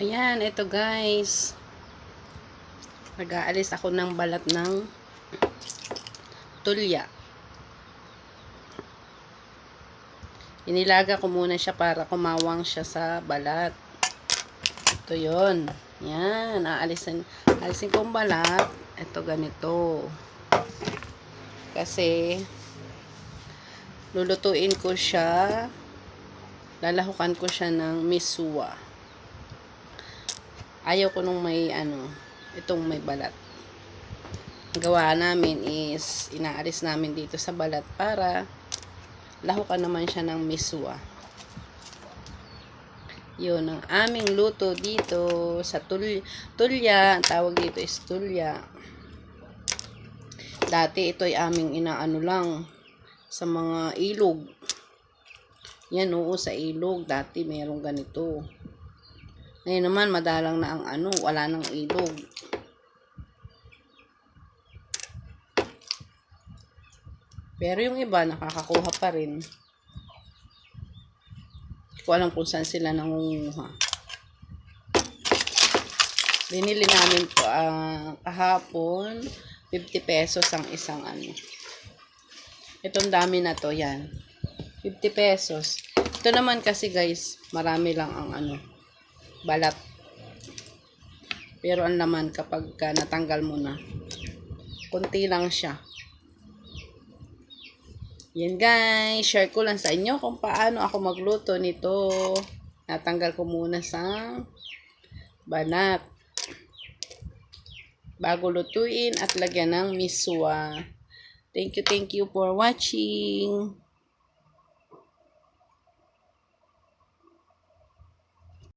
Ayan, ito guys. Nag-aalis ako ng balat ng tulya. Inilaga ko muna siya para kumawang siya sa balat. Ito yon. Yan, aalisin, aalisin kong balat. Ito ganito. Kasi, lulutuin ko siya. Lalahukan ko siya ng miswa. Ayaw ko nung may ano, itong may balat. Ang gawa namin is inaalis namin dito sa balat para lahukan naman siya ng miswa. Yun ang aming luto dito sa tul tulya. Tawag dito is tulya. Dati ito ay aming inaano lang sa mga ilog. Yan oo sa ilog. Dati mayroong ganito. Ngayon naman madalang na ang ano, wala nang ilog. Pero yung iba nakakakuha pa rin. Hindi ko alam kung saan sila nangunguha. Binili namin to ah, kahapon 50 pesos ang isang ano. Itong dami na to, yan. 50 pesos. Ito naman kasi guys, marami lang ang ano, balat. Pero ang laman kapag ka natanggal mo na, konti lang siya. Yan guys, share ko lang sa inyo kung paano ako magluto nito. Natanggal ko muna sa banat. Bago lutuin at lagyan ng miswa. Thank you, thank you for watching.